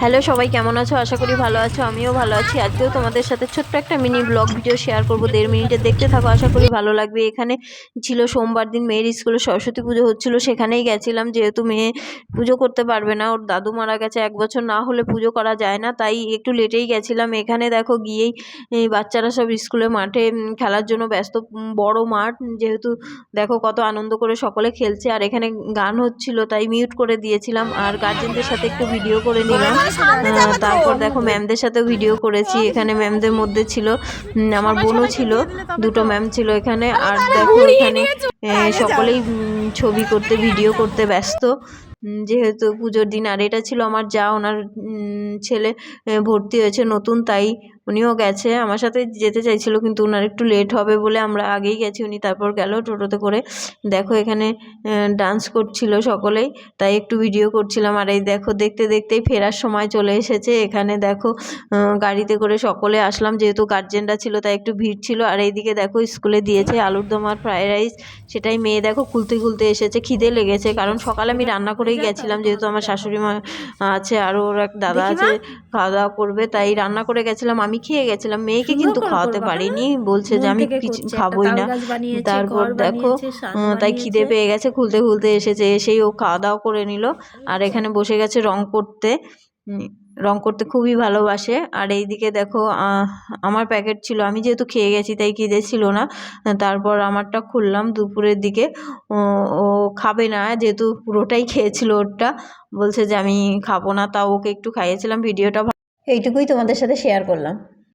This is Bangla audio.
হ্যালো সবাই, কেমন আছো? আশা করি ভালো আছো, আমিও ভালো আছি। আজকেও তোমাদের সাথে ছোট্ট একটা মিনি ব্লগ ভিডিও শেয়ার করব। দেড় মিনিটে দেখতে থাকো, আশা করি ভালো লাগবে। এখানে ছিল সোমবার দিন, মেয়ের স্কুলে সরস্বতী পুজো হচ্ছিল, সেখানেই গেছিলাম। যেহেতু মেয়ে পুজো করতে পারবে না, ওর দাদু মারা গেছে, এক বছর না হলে পুজো করা যায় না, তাই একটু লেটেই গেছিলাম। এখানে দেখো, গিয়েই বাচ্চারা সব স্কুলে মাঠে খেলার জন্য ব্যস্ত বড় মাঠ। যেহেতু দেখো, কত আনন্দ করে সকলে খেলছে। আর এখানে গান হচ্ছিল, তাই মিউট করে দিয়েছিলাম। আর গার্জেনদের সাথে একটু ভিডিও করে নিলাম আহ, তারপর দেখো ম্যামদের সাথে ভিডিও করেছি। এখানে ম্যামদের মধ্যে ছিল আমার বোনও ছিল দুটো ম্যাম ছিল এখানে। আর দেখো এখানে সকলেই ছবি করতে ভিডিও করতে ব্যস্ত। যেহেতু পুজোর দিন আর এটা ছিল আমার যা ওনার ছেলে ভর্তি হয়েছে নতুন তাই উনিও গেছে আমার সাথে যেতে চাইছিল কিন্তু ওনার একটু লেট হবে বলে আমরা আগেই গেছি। উনি তারপর গেল টোটোতে করে। দেখো এখানে ডান্স করছিল সকলেই তাই একটু ভিডিও করছিলাম। আর এই দেখো দেখতে দেখতেই ফেরার সময় চলে এসেছে। এখানে দেখো গাড়িতে করে সকলে আসলাম। যেহেতু গার্জেনরা ছিল তাই একটু ভিড় ছিল। আর এইদিকে দেখো স্কুলে দিয়েছে আলুর দম আর ফ্রায়েড রাইস সেটাই মেয়ে দেখো খুলতে খুলতে এসেছে। খিদে লেগেছে কারণ সকালে আমি রান্না করেই গেছিলাম। যেহেতু আমার শাশুড়ি মা আছে আর ওর এক দাদা আছে খাওয়া দাওয়া করবে তাই রান্না করে গেছিলাম। আমি খেয়ে গেছিলাম। মেয়েকে কিন্তু খাওয়াতে পারিনি। বলছে যে আমি খাবোই না। তারপর দেখো তাই খিদে পেয়ে গেছে খুলতে খুলতে এসেছে এসেই ও খাওয়া দাওয়া করে নিল। আর এখানে বসে গেছে রং করতে। রং করতে খুবই ভালোবাসে। আর এইদিকে দেখো আমার প্যাকেট ছিল আমি যেহেতু খেয়ে গেছি তাই খিদে ছিল না। তারপর আমারটা খুললাম দুপুরের দিকে। ও খাবে না যেহেতু পুরোটাই খেয়েছিল ওরটা। বলছে যে আমি খাব না তাও ওকে একটু খাইয়েছিলাম ভিডিওটা এইটুকুই তোমাদের সাথে শেয়ার করলাম।